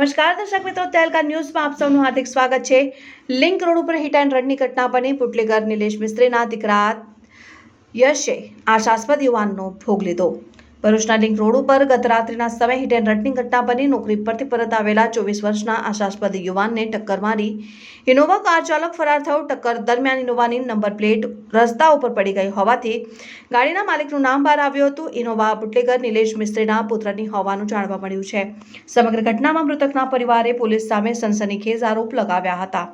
નમસ્કાર દર્શક મિત્રો તહેલકા ન્યૂઝમાં આપ સૌનું હાર્દિક સ્વાગત છે. લિંક રોડ ઉપર હિટ એન્ડ રનની ઘટના બની. પુટલેગર નિલેશ મિસ્ત્રીના દીકરા યશે આશાસ્પદ યુવાનનો ભોગ લીધો. ભરૂચના લિંક રોડ ઉપર ગત રાત્રિના સમયે હિટ એન્ડ રનની ઘટના બની. નોકરી પરથી પરત આવેલા ચોવીસ વર્ષના આશાસ્પદ યુવાનને ટક્કર મારી. ઇનોવા કાર ચાલક ફરાર થયો. ટક્કર દરમિયાન ઇનોવાની નંબર પ્લેટ રસ્તા ઉપર પડી ગઈ હોવાથી ગાડીના માલિકનું નામ બહાર આવ્યું હતું. ઇનોવા બુટલેગર નિલેશ મિસ્ત્રીના પુત્રની હોવાનું જાણવા મળ્યું છે. સમગ્ર ઘટનામાં મૃતકના પરિવારે પોલીસ સામે સનસનીખેજ આરોપ લગાવ્યા હતા.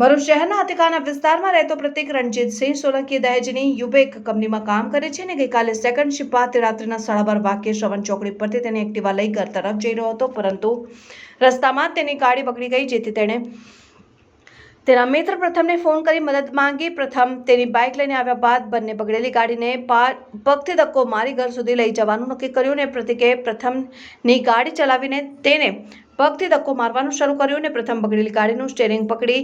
ભરૂચ શહેરના હાથીખાના વિસ્તારમાં રહેતો પ્રતિક રણજીતસિંહ સોલંકી દહેજની યુબેક કંપનીમાં કામ કરે છે અને ગઈકાલે સેકન્ડ શિપ બાદ રાત્રિના સાડા બાર વાગ્યે શ્રવણ ચોકડી પરથી તેને એક્ટિવા લઈ ઘર તરફ જઈ રહ્યો હતો, પરંતુ રસ્તામાં તેની ગાડી પકડી ગઈ, જેથી તેણે તેના મિત્ર પ્રથમને ફોન કરી મદદ માંગી. પ્રથમ તેની બાઇક લઈને આવ્યા બાદ બંને બગડેલી ગાડીને પગથી ધક્કો મારી ઘર સુધી લઈ જવાનું નક્કી કર્યું ને પ્રતિકે પ્રથમની ગાડી ચલાવીને તેને પગથી ધક્કો મારવાનું શરૂ કર્યું ને પ્રથમ બગડેલી ગાડીનું સ્ટેરિંગ પકડી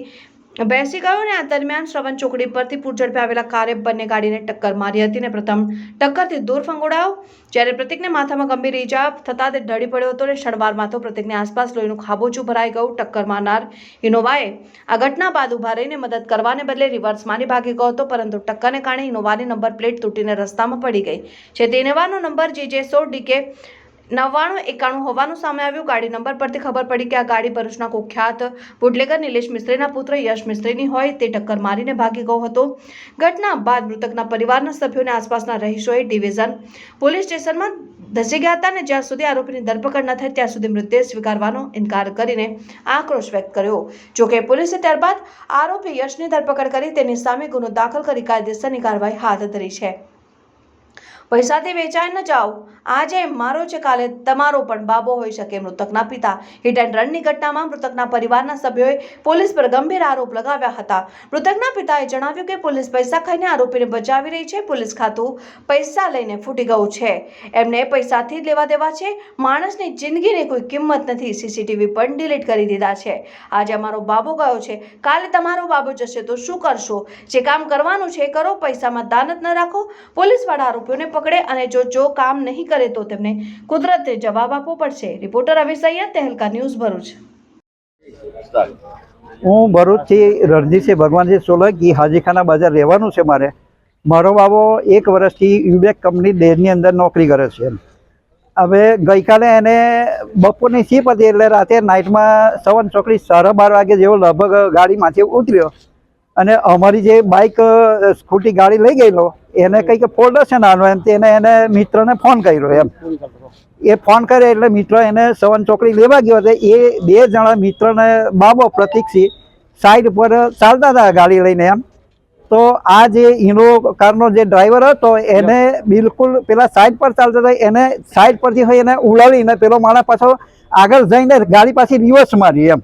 બેસી ગયો ને આ દરમિયાન શ્રવણ ચોકડી પરથી પૂરઝડપે આવેલા કારે બંને ગાડીને ટક્કર મારી હતી ને પ્રથમ ટક્કરથી દૂર ફંગોડાયો જ્યારે પ્રતિકને માથામાં ગંભીર ઈજા થતાં તે ઢળી પડ્યો હતો અને શણવાર તો પ્રતિકની આસપાસ લોહીનું ખાબોચું ભરાઈ ગયું. ટક્કર મારનાર ઇનોવાએ આ ઘટના બાદ ઊભા રહીને મદદ કરવાને બદલે રિવર્સ મારી ભાગી ગયો હતો, પરંતુ ટક્કરને કારણે ઇનોવાની નંબર પ્લેટ તૂટીને રસ્તામાં પડી ગઈ. છે તે ઇનોવાનો નંબર જીજે સો ડીકે નવ્વાણું, એકાણું હોવાનું સામે આવ્યું. ગાડી નંબર પરથી ખબર પડી કે આ ગાડી ભરૂચના કુખ્યાત બુટલેગર નિલેશ મિસ્ત્રીના પુત્ર યશ મિસ્ત્રીની હોય તે ટક્કર મારીને ભાગી ગયો હતો. ઘટના બાદ મૃતકના પરિવારના સભ્યોને આસપાસના રહીશોએ ડિવિઝન પોલીસ સ્ટેશનમાં ધસી ગયા હતા અને જ્યાં સુધી આરોપીની ધરપકડ ન થાય ત્યાં સુધી મૃતદેહ સ્વીકારવાનો ઇનકાર કરીને આક્રોશ વ્યક્ત કર્યો. જોકે પોલીસે ત્યારબાદ આરોપી યશની ધરપકડ કરી તેની સામે ગુનો દાખલ કરી કાયદેસરની કાર્યવાહી હાથ ધરી છે. પૈસાથી વેચાઈ ન જાઓ. આજે મારો છે કાલે તમારો પણ બાબો હોઈ શકે. મૃતકના પિતા હિટ એન્ડ રનની ઘટનામાં મૃતકના પરિવારના સભ્યોએ પોલીસ પર ગંભીર આરોપ લગાવ્યા હતા. મૃતકના પિતાએ જણાવ્યું કે પોલીસ પૈસા ખાઈને આરોપીને બચાવી રહી છે. પોલીસ ખાતું પૈસા લઈને ફૂટી ગયું છે. એમને પૈસાથી જ લેવા દેવા છે. માણસની જિંદગીની કોઈ કિંમત નથી. સીસીટીવી પણ ડિલીટ કરી દીધા છે. આજે અમારો બાબો ગયો છે. કાલે તમારો બાબો જશે તો શું કરશો? જે કામ કરવાનું છે એ કરો. પૈસામાં દાનત ન રાખો. પોલીસવાળા આરોપીઓને પકડે અને જો જો કામ નહીં કરે તો તેમને કુદરતે જવાબ આપવો પડશે. Reporter Abhi Saiyed, Tehelka news Bharuch. હું ભરૂચથી રણજીતસિંહ ભગવાનજી સોલંકી, હાજીખાના બજાર રહેવાનું છે મારે. મારો બાબો એક વર્ષથી યુબેક કંપની ડેરની અંદર નોકરી કરે છે હવે ગઈકાલે એને બપોરની સીપ હતી એટલે રાતે નાઇટમાં સવન ચોકડી સાડા બાર વાગે જેવો લગભગ ગાડીમાંથી ઉતર્યો. અને અમારી જે બાઇક સ્કૂટી ગાડી લઈ ગયેલો એને કંઈક ફોલ્ડ હશે નાનો એમ તેને એને મિત્રને ફોન કર્યો એમ. એ ફોન કરે એટલે મિત્ર એને સવન ચોકડી લેવા ગયો હતો એ બે જણા મિત્રને બાબો પ્રતિકસિંહ સાઈડ પર ચાલતા હતા ગાડી લઈને એમ. તો આ જે ઇનો કારનો જે ડ્રાઈવર હતો એને બિલકુલ પેલા સાઈડ પર ચાલતા હતા. એને સાઈડ પરથી હોય એને ઉડાડીને પેલો માણસ પાછો આગળ જઈને ગાડી પાછી રિવર્સ મારી એમ.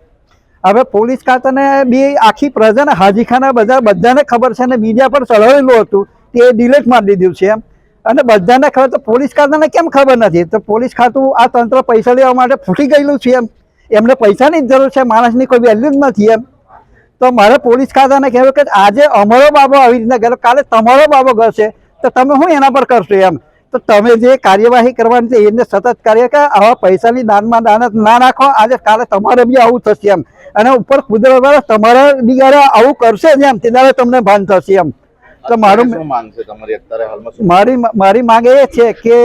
હવે પોલીસ ખાતાને બી આખી પ્રજાને હાજીખાના બધા બધાને ખબર છે અને મીડિયા પર ચઢાવેલું હતું તે ડિલેટ મારી દીધું છે એમ. અને બધાને ખબર તો પોલીસ ખાતાને કેમ ખબર નથી? તો પોલીસ ખાતું આ તંત્ર પૈસા લેવા માટે ફૂટી ગયેલું છે એમ. એમને પૈસાની જ જરૂર છે, માણસની કોઈ વેલ્યુ જ નથી એમ. તો મારે પોલીસ ખાતાને કહેવું કે આજે અમારો બાબો આવી રીતના ગયો. કાલે તમારો બાબો ગયો તો તમે શું એના પર કરશો એમ? તો તમે જે કાર્યવાહી કરવાની છે એને સતત કાર્ય કે આવા પૈસાની દાનમાં દાન ના નાખો આજે કાલે તમારે બી આવું થશે એમ. અને ઉપર કુદરત તમારા બિગાડે આવું કરશે જ એમ. ત્યારે તમને ભાન થશે એમ. તો મારું શું માંગ છે તમારી? અત્યારે હાલમાં શું? મારી મારી માંગ એ છે કે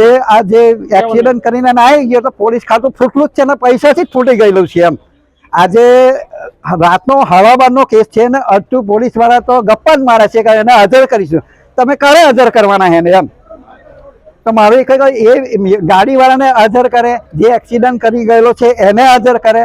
જે આ જે એક્સિડન્ટ કરીને આવી ગયો તો પોલીસ ખાતું ફૂટલું જ છે ને પૈસાથી જ ફૂટી ગયેલું છે એમ. આજે રાતનો હવાબારનો કેસ છે ને અડધું પોલીસવાળા તો ગપ્પા જ મારે છે કે એને હાજર કરીશું. તમે કરે હાજર કરવાના એને એમ. તો મારું એક એ ગાડીવાળાને હાજર કરે જે એક્સિડન્ટ કરી ગયેલો છે એને હાજર કરે.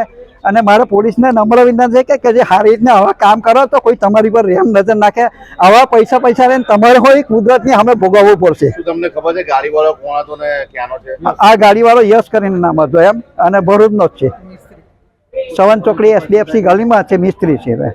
અને મારે પોલીસને નમ્ર વિનંતી છે કે જે સારી રીતના આવા કામ કરો તો કોઈ તમારી પર રેમ નજર નાખે. આવા પૈસા પૈસા લઈને તમારે હોય કુદરતની અમે ભોગવવું પડશે. તમને ખબર છે ગાડીવાળો કોણ હતો ને ક્યાંનો છે? આ ગાડીવાળો યશ કરીને નામ હતો એમ. અને ભરૂચનો જ છે. સવન ચોકડી એસડીએફસી ગલીમાં છે મિસ્ત્રી છે હવે.